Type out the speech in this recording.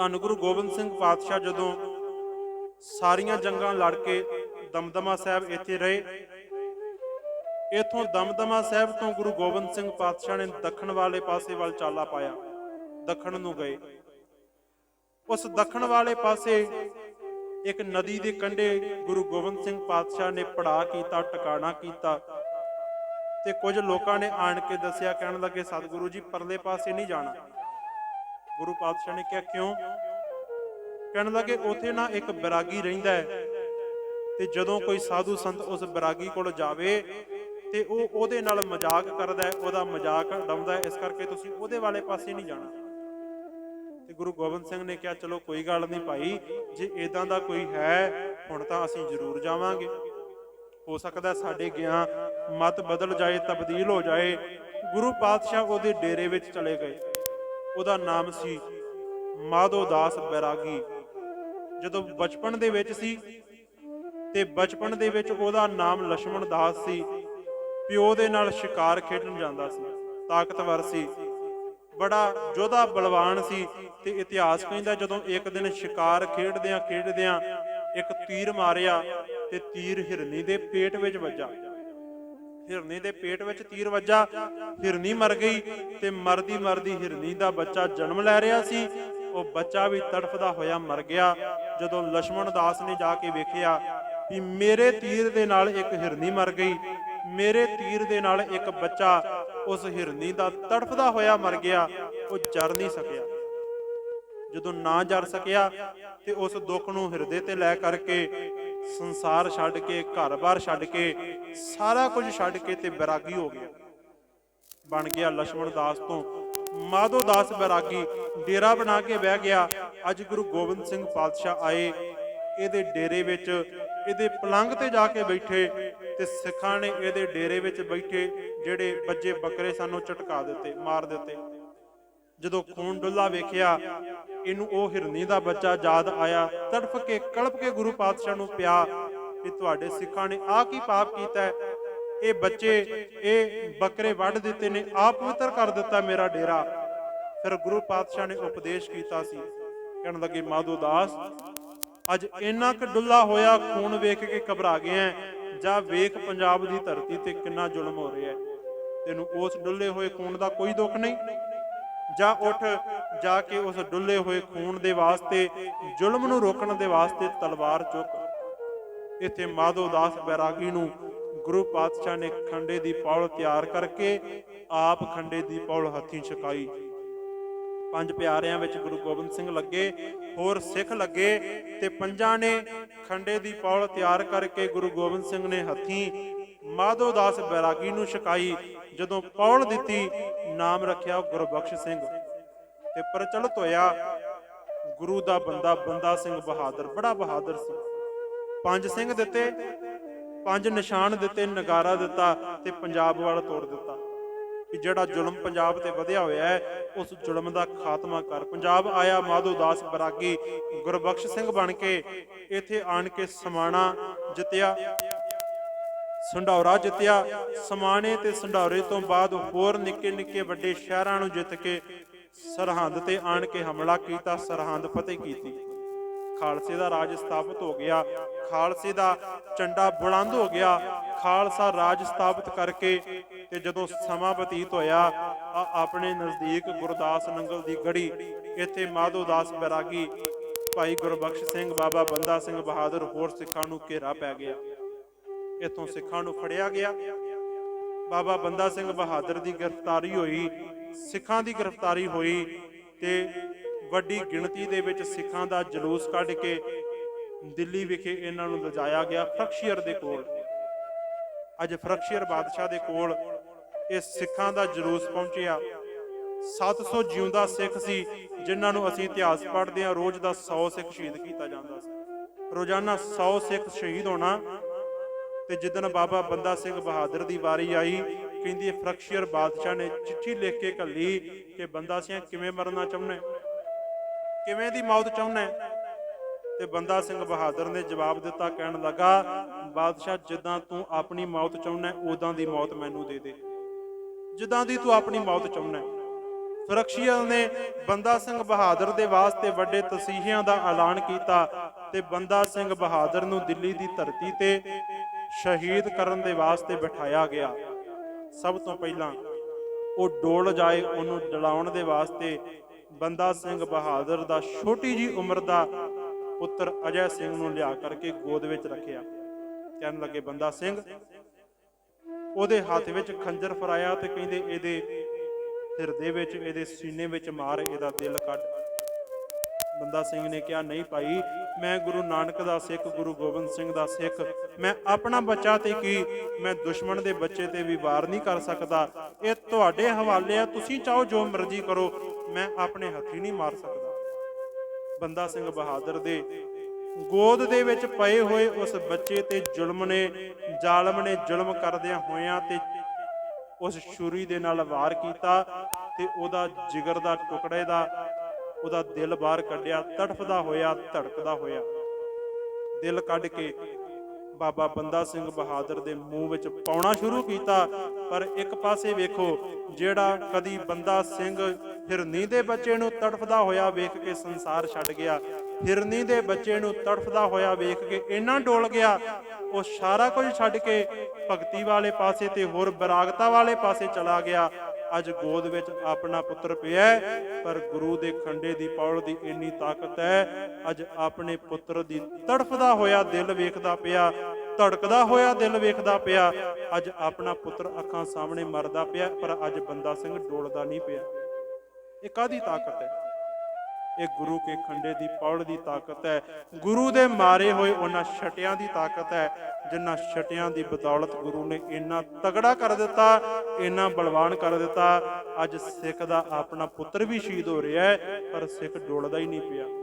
ਧੰਨ ਗੁਰੂ ਗੋਬਿੰਦ ਸਿੰਘ ਪਾਤਸ਼ਾਹ ਜਦੋਂ ਸਾਰੀਆਂ ਜੰਗਾਂ ਲੜ ਕੇ ਦਮਦਮਾ ਸਾਹਿਬ ਇੱਥੇ ਰਹੇ, ਇਥੋਂ ਦਮਦਮਾ ਸਾਹਿਬ ਤੋਂ ਗੁਰੂ ਗੋਬਿੰਦ ਸਿੰਘ ਪਾਤਸ਼ਾਹ ਨੇ ਦੱਖਣ ਵਾਲੇ ਪਾਸੇ ਵੱਲ ਚਾਲਾ ਪਾਇਆ, ਦੱਖਣ ਨੂੰ ਗਏ। ਉਸ ਦੱਖਣ ਵਾਲੇ ਪਾਸੇ ਇੱਕ ਨਦੀ ਦੇ ਕੰਢੇ ਗੁਰੂ ਗੋਬਿੰਦ ਸਿੰਘ ਪਾਤਸ਼ਾਹ ਨੇ ਪੜਾ ਕੀਤਾ, ਟਿਕਾਣਾ ਕੀਤਾ ਤੇ ਕੁਝ ਲੋਕਾਂ ਨੇ ਆਣ ਕੇ ਦੱਸਿਆ, ਕਹਿਣ ਲੱਗੇ, ਸਤਿਗੁਰੂ ਜੀ, ਪਰਲੇ ਪਾਸੇ ਨਹੀਂ ਜਾਣਾ। ਗੁਰੂ ਪਾਤਸ਼ਾਹ ਨੇ ਕਿਹਾ, ਕਿਉਂ? ਕਹਿਣ ਲੱਗੇ, ਉਥੇ ਨਾ ਇੱਕ ਬਰਾਗੀ ਰਹਿੰਦਾ ਹੈ ਤੇ ਜਦੋਂ ਕੋਈ ਸਾਧੂ ਸੰਤ ਉਸ ਬਰਾਗੀ ਕੋਲ ਜਾਵੇ ਤੇ ਉਹ ਉਹਦੇ ਨਾਲ ਮਜ਼ਾਕ ਕਰਦਾ ਹੈ, ਉਹਦਾ ਮਜ਼ਾਕ ਉਡਾਉਂਦਾ ਹੈ, ਇਸ ਕਰਕੇ ਤੁਸੀਂ ਉਹਦੇ ਵਾਲੇ ਪਾਸੇ ਨਹੀਂ ਜਾਣਾ। ਤੇ ਗੁਰੂ ਗੋਬਿੰਦ ਸਿੰਘ ਨੇ ਕਿਹਾ, ਚਲੋ ਕੋਈ ਗੱਲ ਨਹੀਂ ਭਾਈ, ਜੇ ਇਦਾਂ ਦਾ ਕੋਈ ਹੈ, ਹੁਣ ਤਾਂ ਅਸੀਂ ਜ਼ਰੂਰ ਜਾਵਾਂਗੇ। ਹੋ ਸਕਦਾ ਸਾਡੇ ਗਿਆ ਮਤ ਬਦਲ ਜਾਏ, ਤਬਦੀਲ ਹੋ ਜਾਏ। ਗੁਰੂ ਪਾਤਸ਼ਾਹ ਉਹਦੇ ਡੇਰੇ ਵਿੱਚ ਚਲੇ ਗਏ। ਉਹਦਾ ਨਾਮ ਸੀ ਮਾਧੋ ਦਾਸ ਬੈਰਾਗੀ। ਜਦੋਂ ਬਚਪਨ ਦੇ ਵਿੱਚ ਸੀ ਤੇ ਬਚਪਨ ਦੇ ਵਿੱਚ ਉਹਦਾ ਨਾਮ ਲక్ష్మణ ਦਾਸ ਸੀ, ਪਿਓ ਦੇ ਨਾਲ ਸ਼ਿਕਾਰ ਖੇਡਣ ਜਾਂਦਾ ਸੀ, ਤਾਕਤਵਰ ਸੀ। ਬੜਾ ਜੋਧਾ ਬਲਵਾਨ ਸੀ ਤੇ ਇਤਿਹਾਸ ਕਹਿੰਦਾ ਜਦੋਂ ਇੱਕ ਦਿਨ ਸ਼ਿਕਾਰ ਖੇਡਦਿਆਂ ਖੇਡਦਿਆਂ ਇੱਕ ਤੀਰ ਮਾਰਿਆ ਤੇ ਤੀਰ ਹਿਰਨੀ ਦੇ ਪੇਟ ਵਿੱਚ ਵੱਜਾ। ਹਿਰਨੀ ਦੇ ਪੇਟ ਵਿੱਚ ਤੀਰ ਵੱਜਾ, ਹਿਰਨੀ ਮਰ ਗਈ ਤੇ ਮਰਦੀ ਮਰਦੀ ਹਿਰਨੀ ਦਾ ਬੱਚਾ ਜਨਮ ਲੈ ਰਿਹਾ ਸੀ। ਉਹ ਬੱਚਾ ਵੀ ਤੜਫਦਾ ਹੋਇਆ ਮਰ ਗਿਆ। ਜਦੋਂ ਲక్ష్మణ ਦਾਸ ਨੇ ਜਾ ਕੇ ਵੇਖਿਆ ਕਿ ਮੇਰੇ ਤੀਰ ਦੇ ਨਾਲ ਇੱਕ ਹਿਰਨੀ ਮਰ ਗਈ, ਮੇਰੇ ਤੀਰ ਦੇ ਨਾਲ ਇੱਕ ਬੱਚਾ ਉਸ ਹਿਰਨੀ ਦਾ ਤੜਫਦਾ ਹੋਇਆ ਮਰ ਗਿਆ, ਉਹ ਜਰ ਨਹੀਂ ਸਕਿਆ। ਜਦੋਂ ਨਾ ਜਰ ਸਕਿਆ ਤੇ ਉਸ ਦੁੱਖ ਨੂੰ ਹਿਰਦੇ ਤੇ ਲੈ ਕਰਕੇ ਸੰਸਾਰ ਛੱਡ ਕੇ ਘਰ-ਬਾਰ ਛੱਡ ਕੇ, ਸਾਰਾ ਕੁਝ ਛੱਡ ਕੇ ਤੇ ਵਿਰਾਗੀ ਹੋ ਗਿਆ। ਬਣ ਗਿਆ ਲక్ష్మణ ਦਾਸ ਤੋਂ। ਮਾਧੋ ਦਾਸ ਵਿਰਾਗੀ ਡੇਰਾ ਬਣਾ ਕੇ ਬਹਿ ਗਿਆ। ਅੱਜ ਗੁਰੂ ਗੋਬਿੰਦ ਸਿੰਘ ਪਾਤਸ਼ਾਹ ਆਏ। ਇਹਦੇ ਡੇਰੇ ਵਿੱਚ, ਇਹਦੇ ਪਲੰਗ ਤੇ ਜਾ ਕੇ ਬੈਠੇ ਤੇ ਸਿੱਖਾਂ ਨੇ ਇਹਦੇ ਡੇਰੇ ਵਿੱਚ ਬੈਠੇ, ਜਿਹੜੇ ਬੱਜੇ ਬੱਕਰੇ ਸਾਨੂੰ ਝਟਕਾ ਦਿੱਤੇ, ਮਾਰ ਦਿੱਤੇ। ਜਦੋਂ ਖੂਨ ਡੁੱਲਾ ਵੇਖਿਆ, ਇਹਨੂੰ ਉਹ ਹਿਰਨੀ ਦਾ ਬੱਚਾ ਯਾਦ ਆਇਆ। ਤੜਫ ਕੇ ਕਲਪ ਕੇ ਗੁਰੂ ਪਾਤਸ਼ਾਹ ਨੂੰ ਪਿਆ ਕਿ ਤੁਹਾਡੇ ਸਿੱਖਾਂ ਨੇ ਆਹ ਕੀ ਪਾਪ ਕੀਤਾ ਹੈ? ਇਹ ਬੱਚੇ, ਇਹ ਬੱਕਰੇ ਵੱਢ ਦਿੱਤੇ ਨੇ ਆਪ ਪਵਿੱਤਰ ਕਰ ਦਿੱਤਾ ਮੇਰਾ ਡੇਰਾ। ਫਿਰ ਗੁਰੂ ਪਾਤਸ਼ਾਹ ਨੇ ਉਪਦੇਸ਼ ਕੀਤਾ ਸੀ। ਕਹਿਣ ਲੱਗੇ, ਮਾਧੋ ਦਾਸ, ਅੱਜ ਇੰਨਾ ਕੁ ਡੁੱਲਾ ਹੋਇਆ, ਖੂਨ ਵੇਖ ਕੇ ਘਬਰਾ ਗਿਆ ਜਾਂ ਵੇਖ ਪੰਜਾਬ ਦੀ ਧਰਤੀ ਤੇ ਕਿੰਨਾ ਜ਼ੁਲਮ ਹੋ ਰਿਹਾ ਤੈਨੂੰ ਉਸ ਡੁੱਲੇ ਹੋਏ ਖੂਨ ਦਾ ਕੋਈ ਦੁੱਖ ਨਹੀਂ? ਜਾਂ ਉੱਠ ਜਾ ਕੇ ਉਸ ਡੁੱਲੇ ਹੋਏ ਖੂਨ ਦੇ ਵਾਸਤੇ, ਜ਼ੁਲਮ ਨੂੰ ਰੋਕਣ ਦੇ ਵਾਸਤੇ ਤਲਵਾਰ ਚੁੱਕ। ਇੱਥੇ ਮਾਧੋ ਦਾਸ ਬੈਰਾਗੀ ਨੂੰ ਗੁਰੂ ਪਾਤਸ਼ਾਹ ਨੇ ਖੰਡੇ ਦੀ ਪੌਲ ਤਿਆਰ ਕਰਕੇ ਆਪ ਖੰਡੇ ਦੀ ਪੌਲ ਹੱਥੀਂ ਛਕਾਈ। ਪੰਜ ਪਿਆਰਿਆਂ ਵਿੱਚ ਗੁਰੂ ਗੋਬਿੰਦ ਸਿੰਘ ਲੱਗੇ, ਹੋਰ ਸਿੱਖ ਲੱਗੇ ਤੇ ਪੰਜਾਂ ਨੇ ਖੰਡੇ ਦੀ ਪੌਲ ਤਿਆਰ ਕਰਕੇ ਗੁਰੂ ਗੋਬਿੰਦ ਸਿੰਘ ਨੇ ਹੱਥੀਂ ਮਾਧੋ ਦਾਸ ਬੈਰਾਗੀ ਨੂੰ ਛਕਾਈ। ਜਦੋਂ ਪੌਲ ਦਿੱਤੀ ਨਾਮ ਰੱਖਿਆ ਗੁਰਬਖਸ਼ ਸਿੰਘ ਤੇ ਪ੍ਰਚਲਿਤ ਹੋਇਆ ਗੁਰੂ ਦਾ ਬੰਦਾ ਬੰਦਾ ਸਿੰਘ ਬਹਾਦਰ, ਬੜਾ ਬਹਾਦਰ ਸੀ। ਪੰਜ ਸਿੰਘ ਦਿੱਤੇ, ਪੰਜ ਨਿਸ਼ਾਨ ਦਿੱਤੇ, ਨਗਾਰਾ ਦਿੱਤਾ ਤੇ ਪੰਜਾਬ ਵੱਲ ਤੋੜ ਦਿੱਤਾ। ਕਿ ਜਿਹੜਾ ਜ਼ੁਲਮ ਪੰਜਾਬ ਤੇ ਵਧਿਆ ਹੋਇਆ ਹੈ, ਉਸ ਜ਼ੁਲਮ ਦਾ ਖਾਤਮਾ ਕਰ। ਪੰਜਾਬ ਆਇਆ ਮਾਧੋ ਦਾਸ ਬਰਾਗੀ ਗੁਰਬਖਸ਼ ਸਿੰਘ ਬਣ ਕੇ, ਇੱਥੇ ਆਣ ਕੇ ਸਮਾਣਾ ਜਿੱਤਿਆ। ਸੰਢੌਰਾ ਜਿੱਤਿਆ, ਸਮਾਣੇ ਤੇ ਸੰਢੌਰੇ ਤੋਂ ਬਾਅਦ ਹੋਰ ਨਿੱਕੇ ਨਿੱਕੇ ਵੱਡੇ ਸ਼ਹਿਰਾਂ ਨੂੰ ਜਿੱਤ ਕੇ ਸਰਹੰਦ ਤੇ ਆਣ ਕੇ ਹਮਲਾ ਕੀਤਾ, ਸਰਹੰਦ ਫਤਿਹ ਕੀਤੀ। ਖਾਲਸੇ ਦਾ ਰਾਜ ਸਥਾਪਿਤ ਹੋ ਗਿਆ, ਖਾਲਸੇ ਦਾ ਝੰਡਾ ਬੁਲੰਦ ਹੋ ਗਿਆ, ਖਾਲਸਾ ਰਾਜ ਸਥਾਪਿਤ ਕਰਕੇ ਤੇ ਜਦੋਂ ਸਮਾਂ ਬਤੀਤ ਹੋਇਆ, ਆ ਆਪਣੇ ਨਜ਼ਦੀਕ ਗੁਰਦਾਸ ਨੰਗਲ ਦੀ ਗੜੀ, ਇੱਥੇ ਮਾਧੋ ਦਾਸ ਬੈਰਾਗੀ, ਭਾਈ ਗੁਰਬਖਸ਼ ਸਿੰਘ ਬਾਬਾ ਬੰਦਾ ਸਿੰਘ ਬਹਾਦਰ ਹੋਰ ਸਿੱਖਾਂ ਨੂੰ ਘੇਰਾ ਪੈ ਗਿਆ। ਇੱਥੋਂ ਸਿੱਖਾਂ ਨੂੰ ਫੜਿਆ ਗਿਆ। ਬਾਬਾ ਬੰਦਾ ਸਿੰਘ ਬਹਾਦਰ ਦੀ ਗ੍ਰਿਫਤਾਰੀ ਹੋਈ, ਸਿੱਖਾਂ ਦੀ ਗ੍ਰਿਫਤਾਰੀ ਹੋਈ ਤੇ ਵੱਡੀ ਗਿਣਤੀ ਦੇ ਵਿੱਚ ਸਿੱਖਾਂ ਦਾ ਜਲੂਸ ਕੱਢ ਕੇ ਦਿੱਲੀ ਵਿਖੇ ਇਹਨਾਂ ਨੂੰ ਲਿਜਾਇਆ ਗਿਆ ਫਰਕਸ਼ੀਅਰ ਦੇ ਕੋਲ। ਅੱਜ ਫਰਕਸ਼ੀਅਰ ਬਾਦਸ਼ਾਹ ਦੇ ਕੋਲ ਇਹ ਸਿੱਖਾਂ ਦਾ ਜਲੂਸ ਪਹੁੰਚਿਆ। 700 ਜਿਉਂਦਾ ਸਿੱਖ ਸੀ, ਜਿਨ੍ਹਾਂ ਨੂੰ ਅਸੀਂ ਇਤਿਹਾਸ ਪੜ੍ਹਦੇ ਹਾਂ, ਰੋਜ਼ ਦਾ 100 ਸਿੱਖ ਸ਼ਹੀਦ ਕੀਤਾ ਜਾਂਦਾ ਸੀ। ਰੋਜ਼ਾਨਾ 100 ਸਿੱਖ ਸ਼ਹੀਦ ਹੋਣਾ ਤੇ ਜਿੱਦਣ ਬਾਬਾ ਬੰਦਾ ਸਿੰਘ ਬਹਾਦਰ ਦੀ ਵਾਰੀ ਆਈ, ਕਹਿੰਦੀ ਫਰਕਸ਼ੀਅਰ ਬਾਦਸ਼ਾਹ ਨੇ ਚਿੱਠੀ ਲਿਖ ਕੇ ਘੱਲੀ ਕਿ ਬੰਦਾ ਸਿੰਘ ਕਿਵੇਂ ਮਰਨਾ ਚਾਹੁੰਦਾ ਕਿਵੇਂ ਦੀ ਮੌਤ ਚਾਹੁੰਦਾ ਤੇ ਬੰਦਾ ਸਿੰਘ ਬਹਾਦਰ ਨੇ ਜਵਾਬ ਦਿੱਤਾ, ਕਹਿਣ ਲੱਗਾ, ਬਾਦਸ਼ਾਹ, ਜਿੱਦਾਂ ਤੂੰ ਆਪਣੀ ਮੌਤ ਚਾਹੁੰਦਾ ਉਦਾਂ ਦੀ ਮੌਤ ਮੈਨੂੰ ਦੇ ਦੇ। ਜਿੱਦਾਂ ਦੀ ਤੂੰ ਆਪਣੀ ਮੌਤ ਚਾਹੁੰਦਾ ਹੈ। ਨੇ ਬੰਦਾ ਸਿੰਘ ਬਹਾਦਰ ਦੇ ਵਾਸਤੇ ਵੱਡੇ ਤਸੀਹਿਆਂ ਦਾ ਐਲਾਨ ਕੀਤਾ ਤੇ ਬੰਦਾ ਸਿੰਘ ਬਹਾਦਰ ਨੂੰ ਦਿੱਲੀ ਦੀ ਧਰਤੀ ਤੇ ਸ਼ਹੀਦ ਕਰਨ ਦੇ ਵਾਸਤੇ ਬਿਠਾਇਆ ਗਿਆ। ਸਭ ਤੋਂ ਪਹਿਲਾਂ ਉਹ ਡੋਲ ਜਾਏ ਉਹਨੂੰ ਡਲਾਉਣ ਦੇ ਵਾਸਤੇ ਬੰਦਾ ਸਿੰਘ ਬਹਾਦਰ ਦਾ ਛੋਟੀ ਜੀ ਉਮਰ ਦਾ ਪੁੱਤਰ ਅਜੈ ਸਿੰਘ ਨੂੰ ਲਿਆ ਕਰਕੇ ਗੋਦ ਵਿੱਚ ਰੱਖਿਆ। ਕਹਿਣ ਲੱਗੇ, ਬੰਦਾ ਸਿੰਘ, ਉਹਦੇ ਹੱਥ ਵਿੱਚ ਖੰਜਰ ਫਰਾਇਆ ਤੇ ਕਹਿੰਦੇ ਇਹਦੇ ਹਿਰਦੇ ਵਿੱਚ, ਇਹਦੇ ਸੀਨੇ ਵਿੱਚ ਮਾਰ, ਇਹਦਾ ਦਿਲ ਕੱਢ ਬੰਦਾ ਸਿੰਘ ਨੇ ਕਿਹਾ, ਨਹੀਂ ਭਾਈ, ਮੈਂ ਗੁਰੂ ਨਾਨਕ ਦਾ ਸਿੱਖ, ਗੁਰੂ ਗੋਬਿੰਦ ਸਿੰਘ ਦਾ ਸਿੱਖ। ਮੈਂ ਆਪਣਾ ਬੱਚਾ ਤੇ ਕੀ, ਮੈਂ ਦੁਸ਼ਮਣ ਦੇ ਬੱਚੇ ਤੇ ਵੀ ਵਾਰ ਨਹੀਂ ਕਰ ਸਕਦਾ। ਇਹ ਤੁਹਾਡੇ ਹਵਾਲੇ ਆ, ਤੁਸੀਂ ਚਾਹੋ ਜੋ ਮਰਜ਼ੀ ਕਰੋ, ਮੈਂ ਆਪਣੇ ਹੱਥੀ ਨਹੀਂ ਮਾਰ ਸਕਦਾ। ਬੰਦਾ ਸਿੰਘ ਬਹਾਦਰ ਦੇ ਗੋਦ ਦੇ ਵਿੱਚ ਪਏ ਹੋਏ ਉਸ ਬੱਚੇ ਤੇ ਜ਼ੁਲਮ ਨੇ, ਜ਼ਾਲਮ ਨੇ ਜ਼ੁਲਮ ਕਰਦਿਆਂ ਹੋਇਆਂ ਤੇ ਉਸ ਛੁਰੀ ਦੇ ਨਾਲ ਵਾਰ ਕੀਤਾ ਤੇ ਉਹਦਾ ਜਿਗਰ ਦਾ ਟੁਕੜੇ ਦਾ ਉਹਦਾ ਦਿਲ ਬਾਹਰ ਕੱਢਿਆ, ਤੜਫਦਾ ਹੋਇਆ, ਧੜਕਦਾ ਹੋਇਆ। ਦਿਲ ਕੱਢ ਕੇ ਬਾਬਾ ਬੰਦਾ ਸਿੰਘ ਬਹਾਦਰ ਦੇ ਮੂੰਹ ਵਿੱਚ ਪਾਉਣਾ ਸ਼ੁਰੂ ਕੀਤਾ, ਪਰ ਇੱਕ ਪਾਸੇ ਵੇਖੋ, ਜਿਹੜਾ ਕਦੀ ਬੰਦਾ ਸਿੰਘ ਹਿਰਨੀ ਦੇ ਬੱਚੇ ਨੂੰ ਤੜਫਦਾ ਹੋਇਆ ਵੇਖ ਕੇ ਸੰਸਾਰ ਛੱਡ ਗਿਆ, ਹਿਰਨੀ ਦੇ ਬੱਚੇ ਨੂੰ ਤੜਫਦਾ ਹੋਇਆ ਵੇਖ ਕੇ ਇੰਨਾ ਡੋਲ ਗਿਆ, ਉਹ ਸਾਰਾ ਕੁਝ ਛੱਡ ਕੇ ਭਗਤੀ ਵਾਲੇ ਪਾਸੇ ਤੇ ਹੋਰ ਬਰਾਗਤਾ ਵਾਲੇ ਪਾਸੇ ਚਲਾ ਗਿਆ। ਅੱਜ ਗੋਦ ਵਿੱਚ ਆਪਣਾ ਪੁੱਤਰ ਪਿਆ ਪਰ ਗੁਰੂ ਦੇ ਖੰਡੇ ਦੀ ਪੌਲ ਦੀ ਇੰਨੀ ਤਾਕਤ ਹੈ, ਅੱਜ ਆਪਣੇ ਪੁੱਤਰ ਦੀ ਤੜਫਦਾ ਹੋਇਆ ਦਿਲ ਵੇਖਦਾ ਪਿਆ, ਧੜਕਦਾ ਹੋਇਆ ਦਿਲ ਵੇਖਦਾ ਪਿਆ, ਅੱਜ ਆਪਣਾ ਪੁੱਤਰ ਅੱਖਾਂ ਸਾਹਮਣੇ ਮਰਦਾ ਪਿਆ, ਪਰ ਅੱਜ ਬੰਦਾ ਸਿੰਘ ਡੋਲਦਾ ਨਹੀਂ ਪਿਆ। ਇਹ ਕਾਦੀ ਤਾਕਤ ਹੈ? ਇਹ ਗੁਰੂ ਕੇ ਖੰਡੇ ਦੀ ਪੌੜ ਦੀ ਤਾਕਤ ਹੈ। ਗੁਰੂ ਦੇ ਮਾਰੇ ਹੋਏ ਉਹਨਾਂ ਛਟਿਆਂ ਦੀ ਤਾਕਤ ਹੈ, ਜਿਨ੍ਹਾਂ ਛਟਿਆਂ ਦੀ ਬਦੌਲਤ ਗੁਰੂ ਨੇ ਇੰਨਾ ਤਗੜਾ ਕਰ ਦਿੱਤਾ, ਇੰਨਾ ਬਲਵਾਨ ਕਰ ਦਿੱਤਾ। ਅੱਜ ਸਿੱਖ ਦਾ ਆਪਣਾ ਪੁੱਤਰ ਵੀ ਸ਼ਹੀਦ ਹੋ ਰਿਹਾ ਹੈ, ਪਰ ਸਿੱਖ ਡੋਲਦਾ ਹੀ ਨਹੀਂ ਪਿਆ।